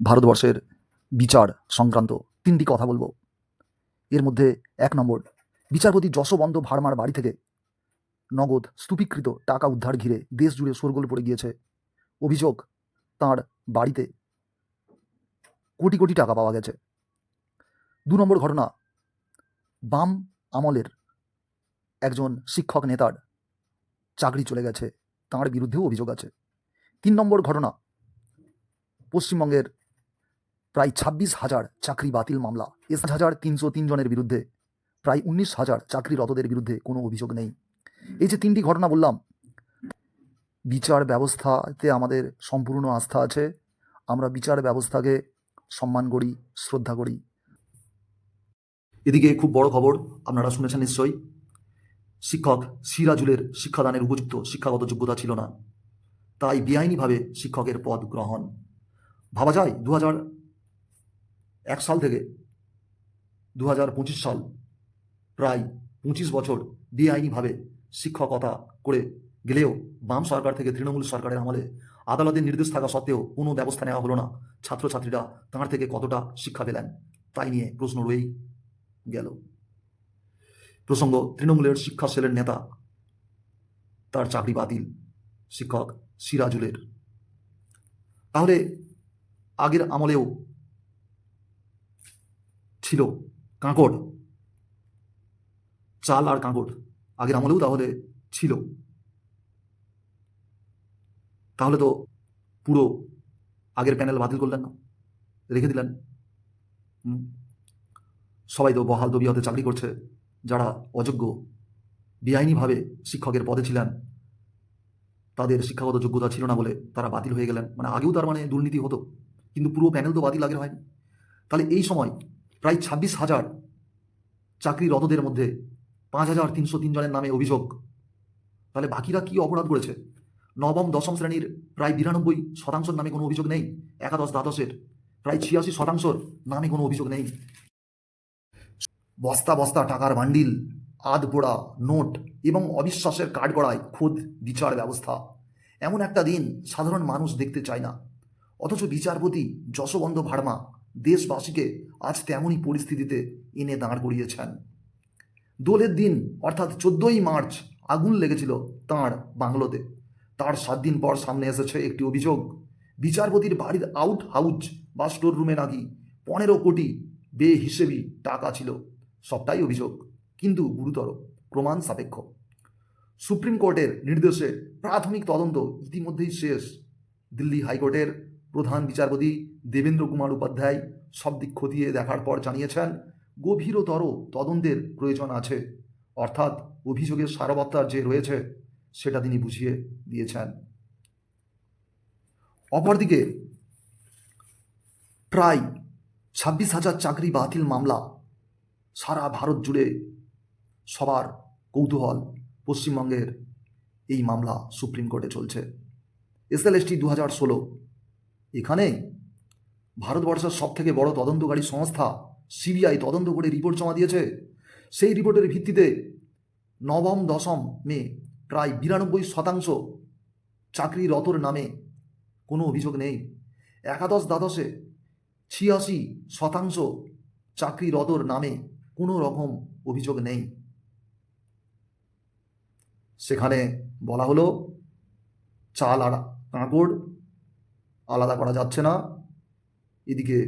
ভারতবর্ষের বিচার সংক্রান্ত তিনটি কথা বলব। এর মধ্যে এক নম্বর, বিচারপতি যশবন্ত ভার্মার বাড়ি থেকে নগদ স্তূপীকৃত টাকা উদ্ধার ঘিরে দেশ জুড়ে শোরগোল পড়ে গিয়েছে। অভিযোগ, তার বাড়িতে কোটি কোটি টাকা পাওয়া গেছে। দু নম্বর ঘটনা, বাম আমলের একজন শিক্ষক নেতার চাকরি চলে গেছে, তাঁর বিরুদ্ধেও অভিযোগ আছে। তিন নম্বর ঘটনা, পশ্চিমবঙ্গের প্রায় ছাব্বিশ হাজার চাকরি বাতিল মামলা। এস হাজার তিনশো তিন জনের বিরুদ্ধে, প্রায় উনিশ হাজার চাকরিরতদের বিরুদ্ধে কোনো অভিযোগ নেই। এই যে তিনটি ঘটনা বললাম, বিচার ব্যবস্থাতে আমাদের সম্পূর্ণ আস্থা আছে। আমরা বিচার ব্যবস্থাকে সম্মান করি, শ্রদ্ধা করি। এদিকে খুব বড় খবর, আপনারা শুনেছেন নিশ্চয়ই, শিক্ষক সিরাজুলের শিক্ষাদানের উপযুক্ত শিক্ষাগত যোগ্যতা ছিল না। তাই বেআইনিভাবে শিক্ষকের পদ গ্রহণ। ভাবা যায় দু হাজার এক সাল থেকে দু সাল প্রায় পঁচিশ বছর বেআইনিভাবে শিক্ষকতা করে গেলেও বাম সরকার থেকে তৃণমূল সরকারের আমলে আদালতের নির্দেশ থাকা সত্ত্বেও কোনো ব্যবস্থা নেওয়া হলো না। ছাত্রছাত্রীরা তাঁর থেকে কতটা শিক্ষা পেলেন তাই নিয়ে প্রশ্ন রয়েই গেল। প্রসঙ্গ, তৃণমূলের শিক্ষা সেলের নেতা, তার চাকরি বাতিল, শিক্ষক সিরাজুলের। তাহলে আগের আমলেও ছিল কাঁকড়। চাল আর কাঁকড় আগের আমলেও তাহলে ছিল। তাহলে তো পুরো আগের প্যানেল বাতিল করলেন না, রেখে দিলেন। সবাই তো বহাল দবিয়াতে চাকরি করছে, যারা অযোগ্য, বেআইনিভাবে শিক্ষকের পদে ছিলেন। তাদের শিক্ষাগত যোগ্যতা ছিল না বলে তারা বাতিল হয়ে গেলেন। মানে আগেও তার মানে দুর্নীতি হতো, কিন্তু পুরো প্যানেল তো বাতিল আগের হয়নি। তাহলে এই সময় প্রায় ছাব্বিশ হাজার চাকরিরতদের মধ্যে পাঁচ হাজার তিনশো তিন জনের নামে অভিযোগ। তাহলে বাকিরা কি অপরাধ করেছে? নবম, দশম শ্রেণির প্রায় বিরানব্বই শতাংশের নামে কোনো অভিযোগ নেই, একাদশ, দ্বাদশের। প্রায় ছিয়াশি শতাংশর নামে কোনো অভিযোগ নেই। বস্তা বস্তা, টাকার বান্ডিল আধ পোড়া নোট এবং অবিশ্বাসের কাঠগড়ায় খোদ বিচার ব্যবস্থা। এমন একটা দিন সাধারণ মানুষ দেখতে চায় না। অথচ বিচারপতি যশবন্ত ভার্মা দেশবাসীকে আজ তেমনই পরিস্থিতিতে এনে দাঁড় করিয়েছেন। দোলের দিন, অর্থাৎ চোদ্দই মার্চ, আগুন লেগেছিল তাঁর বাংলোতে। তার সাত দিন পর সামনে এসেছে একটি অভিযোগ। বিচারপতির বাড়ির আউট হাউস বা স্টোর রুমে নাকি পনেরো কোটি বে হিসেবি টাকা ছিল, সবটাই অভিযোগ, কিন্তু গুরুতর, প্রমাণ সাপেক্ষ। সুপ্রিম কোর্টের নির্দেশে প্রাথমিক তদন্ত ইতিমধ্যেই শেষ। দিল্লি হাইকোর্টের প্রধান বিচারপতি দেবেন্দ্র কুমার উপাধ্যায় সব দিক খতিয়ে দেখার পর জানিয়েছেন, গভীরতর তদন্তের প্রয়োজন আছে। অর্থাৎ অভিযোগের সারবত্তার যে রয়েছে, সেটা তিনি বুঝিয়ে দিয়েছেন। অপরদিকে, প্রায় ছাব্বিশ হাজার চাকরি বাতিল মামলা সারা ভারত জুড়ে সবার কৌতূহল পশ্চিমবঙ্গের এই মামলা সুপ্রিম কোর্টে চলছে। এসএলএসটি দু হাজার ষোলো। এখানে ভারতবর্ষের সব থেকে বড় তদন্তকারী সংস্থা সিবিআই তদন্ত করে রিপোর্ট জমা দিয়েছে। সেই রিপোর্টের ভিত্তিতে নবম, দশম মে প্রায় বিরানব্বই শতাংশ চাকরিরতর নামে কোনো অভিযোগ নেই। একাদশ দ্বাদশে ছিয়াশি শতাংশ চাকরিরতর নামে কোনো রকম অভিযোগ নেই। সেখানে বলা হলো, চাল আর কাঁকড় আলাদা করা যাচ্ছে না। এদিকে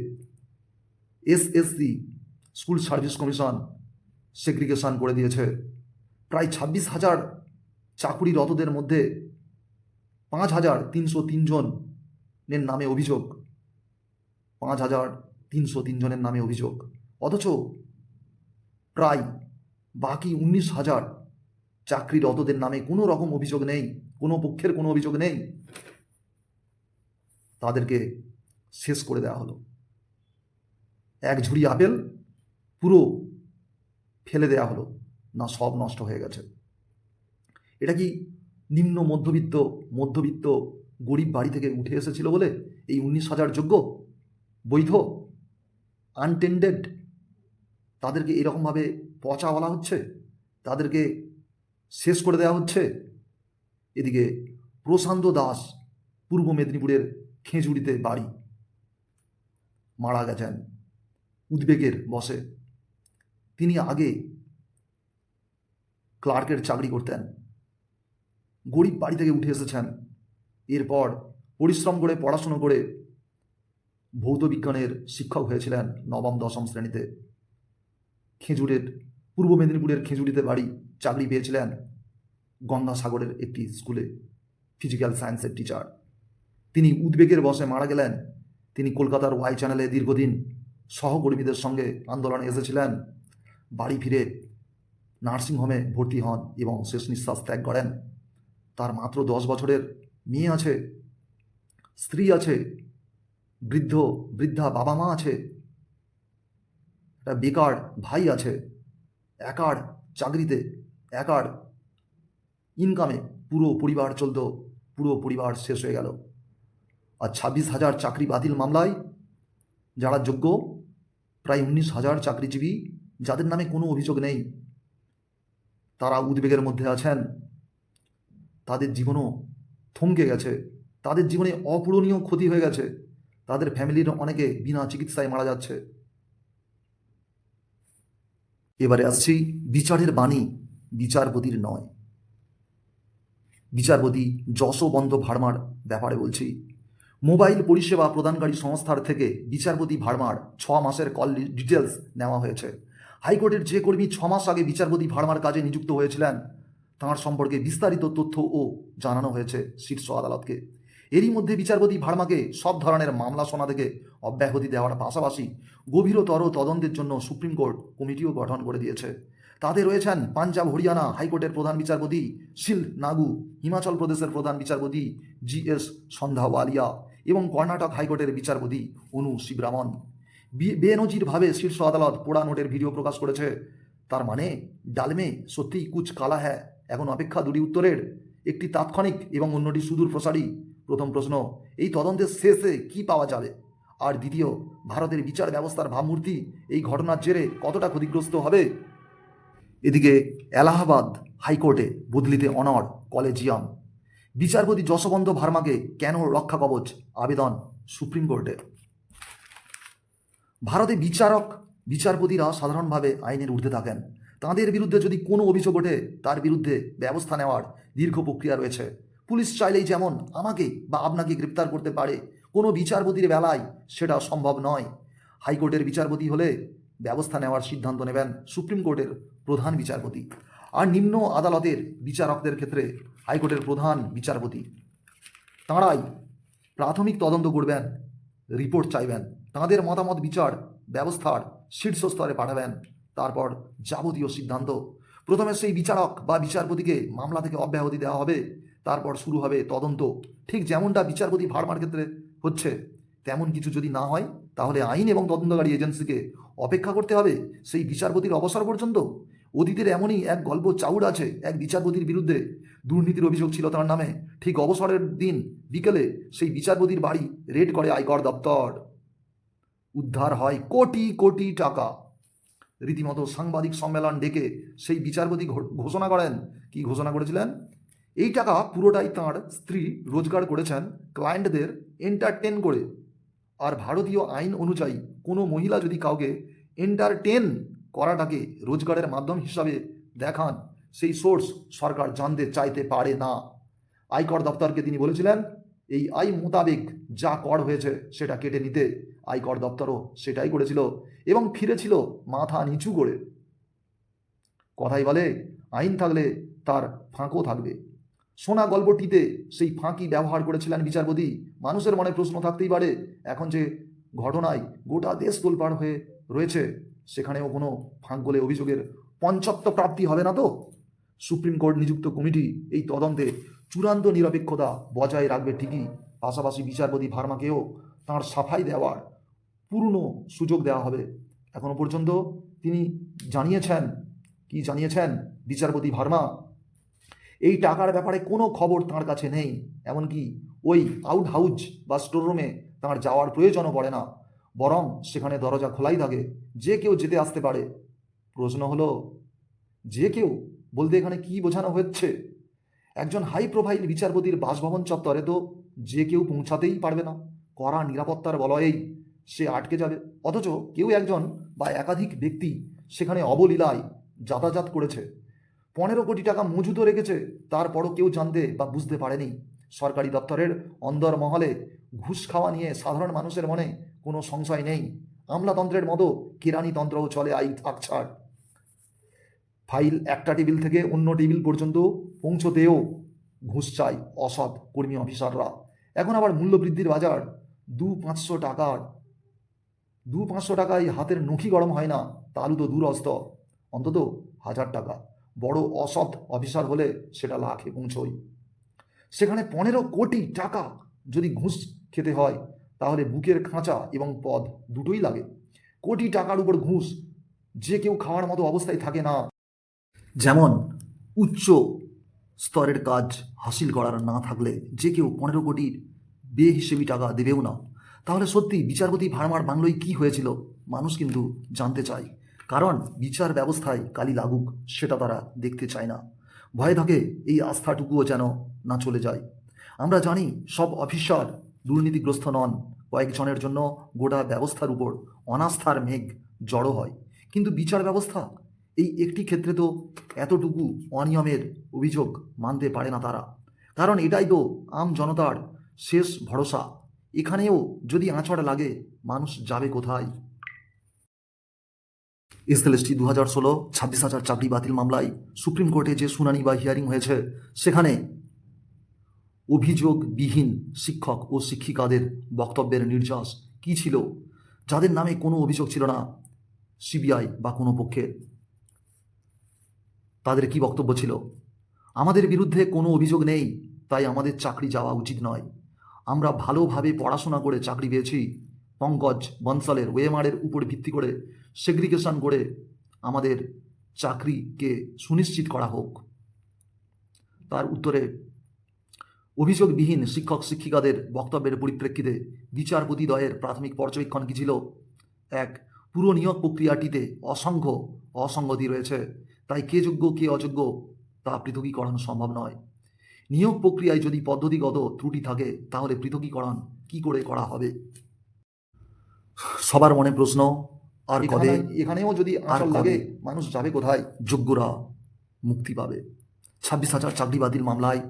SSC school service commission segregation করে দিয়েছে। প্রায় ছাব্বিশ হাজার চাকুরিরতদের মধ্যে পাঁচ হাজার তিনশো তিনজনের নামে অভিযোগ। পাঁচ হাজার তিনশো তিনজনের নামে অভিযোগ। অথচ প্রায় বাকি উনিশ হাজার চাকরিরতদের নামে কোনো রকম অভিযোগ নেই, কোনো পক্ষের কোনো অভিযোগ নেই। তাদেরকে শেষ করে দেওয়া হলো। এক ঝুড়ি আপেল পুরো ফেলে দেওয়া হলো। না, সব নষ্ট হয়ে গেছে। এটা কি নিম্ন মধ্যবিত্ত মধ্যবিত্ত গরিব বাড়ি থেকে উঠে এসেছিল বলে এই উনিশ হাজার যোগ্য বৈধ আনটেন্ডেড তাদেরকে এরকমভাবে পচা বলা হচ্ছে? তাদেরকে শেষ করে দেওয়া হচ্ছে? এদিকে প্রশান্ত দাস, পূর্ব মেদিনীপুরের খেজুরিতে বাড়ি। মারা গেছেন উদ্বেগের বসে তিনি আগে ক্লার্কের চাকরি করতেন। গরিব বাড়ি থেকে উঠে এসেছেন। এরপর পরিশ্রম করে পড়াশুনো করে ভৌত বিজ্ঞানের শিক্ষক হয়েছিলেন নবম, দশম শ্রেণীতে। খেজুরের, পূর্ব মেদিনীপুরের খেজুরিতে বাড়ি চাকরি পেয়েছিলেন গঙ্গাসাগরের একটি স্কুলে ফিজিক্যাল সায়েন্সের টিচার তিনি উদ্বেগের বসে মারা গেলেন তিনি কলকাতার ওয়াই চ্যানেলে দীর্ঘদিন সহকর্মীদের সঙ্গে আন্দোলনে এসেছিলেন। বাড়ি ফিরে নার্সিংহোমে ভর্তি হন এবং শেষ নিঃশ্বাস ত্যাগ করেন। তার মাত্র দশ বছরের মেয়ে আছে, স্ত্রী আছে, বৃদ্ধ, বৃদ্ধা বাবা মা আছে, একটা বেকার ভাই আছে, একার চাকরিতে, একার ইনকামে পুরো পরিবার চলত, পুরো পরিবার শেষ হয়ে গেল। আর ছাব্বিশ হাজার চাকরি বাতিল মামলায় যারা যোগ্য, প্রায় উনিশ হাজার চাকরিজীবী, যাদের নামে কোনো অভিযোগ নেই, তারা উদ্বেগের মধ্যে আছেন। তাদের জীবনও থমকে গেছে। তাদের জীবনে অপূরণীয় ক্ষতি হয়ে গেছে। তাদের ফ্যামিলির অনেকে বিনা চিকিৎসায় মারা যাচ্ছে। এবারে আসছি বিচারের বাণী, বিচারপতির নয়। বিচারপতি যশবন্ত ভার্মার ব্যাপারে বলছি। মোবাইল পরিষেবা প্রদানকারী সংস্থার থেকে বিচারপতি ভার্মার ছ মাসের কল ডিটেলস নেওয়া হয়েছে। হাইকোর্টের যে কর্মী ছ মাস আগে বিচারপতি ভার্মার কাজে নিযুক্ত হয়েছিলেন, তাঁর সম্পর্কে বিস্তারিত তথ্যও জানানো হয়েছে শীর্ষ আদালতকে। এরই মধ্যে বিচারপতি ভার্মাকে সব ধরনের মামলা শোনা থেকে অব্যাহতি দেওয়ার পাশাপাশি গভীরতর তদন্তের জন্য সুপ্রিম কোর্ট কমিটিও গঠন করে দিয়েছে। তাতে রয়েছেন পাঞ্জাব, হরিয়ানা হাইকোর্টের প্রধান বিচারপতি শিল নাগু, হিমাচল প্রদেশের প্রধান বিচারপতি জি এস সন্ধ্যাওয়ালিয়া। এবং কর্ণাটক হাইকোর্টের বিচারপতি অনু শিবরামন। বেনজিরভাবে শীর্ষ আদালত পোড়া নোটের ভিডিও প্রকাশ করেছে। তার মানে ডালমে সত্যিই কুচ কালা হ্যাঁ এখন অপেক্ষা দুটি উত্তরের, একটি তাৎক্ষণিক এবং অন্যটি সুদূর প্রসারী। প্রথম প্রশ্ন, এই তদন্তের শেষে কি পাওয়া যাবে? আর দ্বিতীয়, ভারতের বিচার ব্যবস্থার ভাবমূর্তি এই ঘটনার জেরে কতটা ক্ষতিগ্রস্ত হবে? এদিকে এলাহাবাদ হাইকোর্টে বদলিতে অনড় কলেজিয়াম। বিচারপতি যশবন্ত ভার্মাকে কেন রক্ষা কবচ? আবেদন সুপ্রিম কোর্টে। ভারতে বিচারক, বিচারপতিরা সাধারণভাবে আইনের ঊর্ধ্বে থাকেন। তাঁদের বিরুদ্ধে যদি কোনো অভিযোগ ওঠে, তার বিরুদ্ধে ব্যবস্থা নেওয়ার দীর্ঘ প্রক্রিয়া রয়েছে। পুলিশ চাইলেই যেমন আমাকে বা আপনাকে গ্রেপ্তার করতে পারে, কোনো বিচারপতির বেলায় সেটা সম্ভব নয়। হাইকোর্টের বিচারপতি হলে ব্যবস্থা নেওয়ার সিদ্ধান্ত নেবেন সুপ্রিম কোর্টের প্রধান বিচারপতি। আর নিম্ন আদালতের বিচারকদের ক্ষেত্রে হাইকোর্টের প্রধান বিচারপতি। তাঁরাই প্রাথমিক তদন্ত করবেন, রিপোর্ট চাইবেন, তাঁদের মতামত, বিচার, ব্যবস্থার শীর্ষ স্তরে পাঠাবেন, তারপর যাবতীয় সিদ্ধান্ত। প্রথমে সেই বিচারক বা বিচারপতিকে মামলা থেকে অব্যাহতি দেওয়া হবে, তারপর শুরু হবে তদন্ত। ঠিক যেমনটা বিচারপতি ভার্মার ক্ষেত্রে হচ্ছে, তেমন কিছু যদি না হয়, তাহলে আইন এবং তদন্তকারী এজেন্সিকে অপেক্ষা করতে হবে সেই বিচারপতির অবসর পর্যন্ত। অতীতের এমনই এক গল্প চাউর আছে এক বিচারপতির বিরুদ্ধে। দুর্নীতির অভিযোগ ছিল তার নামে। ঠিক অবসরের দিন বিকেলে সেই বিচারপতির বাড়ি রেড করে আয়কর দপ্তর। উদ্ধার হয় কোটি কোটি টাকা। রীতিমতো সাংবাদিক সম্মেলন ডেকে সেই বিচারপতি ঘোষণা করেন। কি ঘোষণা করেছিলেন? এই টাকা পুরোটাই তাঁর স্ত্রী রোজগার করেছেন ক্লায়েন্টদের এন্টারটেন করে। আর ভারতীয় আইন অনুযায়ী কোনো মহিলা যদি কাউকে এন্টারটেন করাটাকে রোজগারের মাধ্যম হিসাবে দেখান। সেই সোর্স সরকার জানতে চাইতে পারে না। আয়কর দপ্তরকে তিনি বলেছিলেন, এই আইন মোতাবেক যা কর হয়েছে সেটা কেটে নিতে। আয়কর দপ্তরও সেটাই করেছিল এবং ফিরেছিল মাথা নিচু করে। কথাই বলে, আইন থাকলে তার ফাঁকও থাকবে। সোনা গল্পটিতে সেই ফাঁকি ব্যবহার করেছিলেন বিচারপতি। মানুষের মনে প্রশ্ন থাকতেই পারে, এখন যে ঘটনায় গোটা দেশ তোলপাড় হয়ে রয়েছে সেখানেও কোনো ফাঁক গলে অভিযোগের পঞ্চত্ব প্রাপ্তি হবে না তো? সুপ্রিম কোর্ট নিযুক্ত কমিটি এই তদন্তে চূড়ান্ত নিরপেক্ষতা বজায় রাখবে ঠিকই। পাশাপাশি বিচারপতি ভার্মাকেও তাঁর সাফাই দেওয়ার পূর্ণ সুযোগ দেওয়া হবে। এখনও পর্যন্ত তিনি জানিয়েছেন, কি জানিয়েছেন বিচারপতি ভার্মা? এই টাকার ব্যাপারে কোনো খবর তাঁর কাছে নেই। এমনকি ওই আউট হাউস বা স্টোররুমে তাঁর যাওয়ার প্রয়োজনও পড়ে না। বরং সেখানে দরজা খোলাই থাকে। যে কেউ যেতে আসতে পারে। প্রশ্ন হলো, যে কেউ? বলতে এখানে কি বোঝানো হচ্ছে? একজন হাই প্রোফাইল বিচারপতির বাসভবন চত্বরে তো যে কেউ পৌঁছাতেই পারবে না। কড়া নিরাপত্তার বলয়েই সে আটকে যাবে। অথচ কেউ একজন বা একাধিক ব্যক্তি সেখানে অবলীলায় যাতায়াত করেছে। পনেরো কোটি টাকা মজুদও রেখেছে, তারপরও কেউ জানতে বা বুঝতে পারেনি। সরকারি দপ্তরের অন্দর মহলে ঘুষ খাওয়া নিয়ে সাধারণ মানুষের মনে কোনো সংশয় নেই। আমলাতন্ত্রের মতো কেরানিতন্ত্রও চলে আই আকছাড় ফাইল একটা টেবিল থেকে অন্য টেবিল পর্যন্ত পৌঁছতেও ঘুষ চাই অসৎ কর্মী অফিসাররা। এখন আবার মূল্যবৃদ্ধির বাজার দু পাঁচশো টাকার। দু পাঁচশো টাকায় হাতের নখি গরম হয় না, তালু তো দূরস্ত। অন্তত হাজার টাকা। বড় অসৎ অফিসার হলে সেটা লাখে পৌঁছই সেখানে পনেরো কোটি টাকা যদি ঘুষ খেতে হয় তাহলে বুকের খাঁচা এবং পদ দুটোই লাগে। কোটি টাকার উপর ঘুষ, যে কেউ খাওয়ার মতো অবস্থায় থাকে না। যেমন, উচ্চ স্তরের কাজ হাসিল করার না থাকলে যে কেউ পনেরো কোটির বেহিসেবি টাকা দেবেও না। তাহলে সত্যি বিচারপতি ভার্মার বাংলোয় কি হয়েছিল, মানুষ কিন্তু জানতে চায়। কারণ বিচার ব্যবস্থায় কালি লাগুক, সেটা তারা দেখতে চায় না। ভয় থাকে এই আস্থাটুকুও যেন না চলে যায়। আমরা জানি সব অফিসার দুর্নীতিগ্রস্ত নন। কয়েকজনের জন্য গোটা ব্যবস্থার উপর অনাস্থার মেঘ জড়ো হয়। কিন্তু বিচার ব্যবস্থা? এই একটি ক্ষেত্রে তো এতটুকু অনিয়মের অভিযোগ মানতে পারে না তারা। কারণ এটাই তো আম জনতার শেষ ভরসা। এখানেও যদি আঁচড় লাগে, মানুষ যাবে কোথায়? এসএলএসটি দু হাজার ষোলো, ছাব্বিশ হাজার চাকরি বাতিল মামলায় সুপ্রিম কোর্টে যে শুনানি বা হিয়ারিং হয়েছে, সেখানে অভিযোগবিহীন শিক্ষক ও শিক্ষিকাদের বক্তব্যের নির্যাস কী ছিল? যাদের নামে কোনো অভিযোগ ছিল না, সিবিআই বা কোনো পক্ষের তাদের কি বক্তব্য ছিল? আমাদের বিরুদ্ধে কোনো অভিযোগ নেই, তাই আমাদের চাকরি যাওয়া উচিত নয়। আমরা ভালোভাবে পড়াশোনা করে চাকরি পেয়েছি। পঙ্কজ বনসালের ওয়েমারের উপর ভিত্তি করে সেগ্রিগেশন করে আমাদের চাকরিকে সুনিশ্চিত করা হোক। তার উত্তরে অভিযোগবিহীন শিক্ষক শিক্ষিকাদের বক্তব্যের পরিপ্রেক্ষিতে বিচারপতি বিচারপতিদ্বয়ের প্রাথমিক পর্যবেক্ষণ কী ছিল? এক পুরো নিয়োগ প্রক্রিয়াটিতে অসংখ্য অসঙ্গতি রয়েছে। তাই কে যোগ্য কে অযোগ্য তা পৃথকীকরণ সম্ভব নয়। নিয়োগ প্রক্রিয়ায় যদি পদ্ধতিগত ত্রুটি থাকে তাহলে পৃথকীকরণ কি করে করা হবে? সবার মনে প্রশ্ন আর কবে? এখানেও যদি আঁচল লাগে মানুষ যাবে কোথায়? যোগ্যরা মুক্তি পাবে। ছাব্বিশ হাজার চাকরি বাতিল মামলায়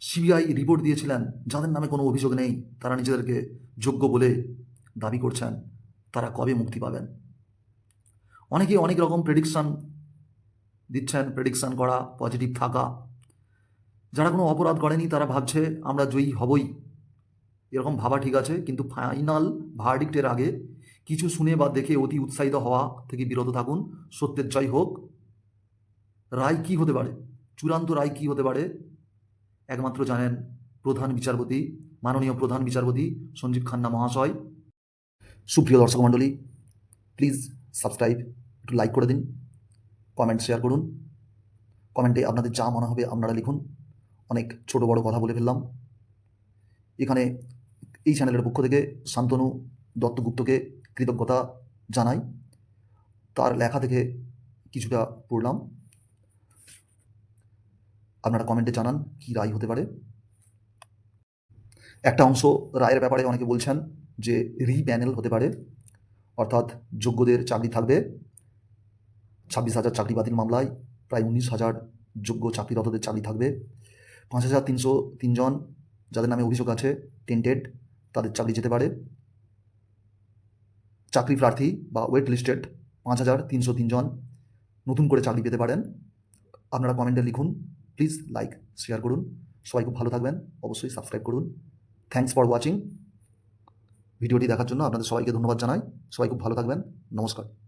সিবিআই রিপোর্ট দিয়েছিলেন, যাদের নামে কোনো অভিযোগ নেই, তারা নিজেদেরকে যোগ্য বলে দাবি করছেন, তারা কবে মুক্তি পাবেন? অনেকে অনেক রকম প্রেডিকশন দিচ্ছেন প্রেডিকশন করা পজিটিভ থাকা। যারা কোনো অপরাধ করেনি, তারা ভাবছে, আমরা জয়ী হবই। এরকম ভাবা ঠিক আছে, কিন্তু ফাইনাল ভার্ডিক্টের আগে কিছু শুনে বা দেখে অতি উৎসাহিত হওয়া থেকে বিরত থাকুন। সত্যের জয় হোক। রায় কি হতে পারে? চূড়ান্ত রায় কি হতে পারে? একমাত্র জানেন প্রধান বিচারপতি, মাননীয় প্রধান বিচারপতি সঞ্জীব খান্না মহাশয়। সুপ্রিয় দর্শক মণ্ডলী প্লিজ সাবস্ক্রাইব একটু লাইক করে দিন কমেন্ট শেয়ার করুন। কমেন্টে আপনাদের যা মনে হবে আপনারা লিখুন। অনেক ছোট বড় কথা বলে ফেললাম। এখানে এই চ্যানেলের পক্ষ থেকে শান্তনু দত্তগুপ্তকে কৃতজ্ঞতা জানাই। তার লেখা থেকে কিছুটা পড়লাম। আপনারা কমেন্টে জানান কি রায় হতে পারে। একটা অংশ রায়ের ব্যাপারে অনেকে বলছেন যে রি প্যানেল হতে পারে, অর্থাৎ যোগ্যদের চাকরি থাকবে। ছাব্বিশ হাজার চাকরি বাতিল মামলায় প্রায় উনিশ হাজার যোগ্য চাকরিরতদের চাকরি থাকবে। পাঁচ হাজার তিনশো তিনজন যাদের নামে অভিযোগ আছে টেন্টেড তাদের চাকরি যেতে পারে। চাকরি প্রার্থী বা ওয়েট লিস্টেড পাঁচ হাজার তিনশো তিনজন নতুন করে চাকরি পেতে পারেন। আপনারা কমেন্টে লিখুন প্লিজ লাইক শেয়ার করুন। সবাই খুব ভালো থাকবেন। অবশ্যই সাবস্ক্রাইব করুন। থ্যাংকস ফর ওয়াচিং ভিডিওটি দেখার জন্য আপনাদের সবাইকে ধন্যবাদ জানাই। সবাই খুব ভালো থাকবেন। নমস্কার।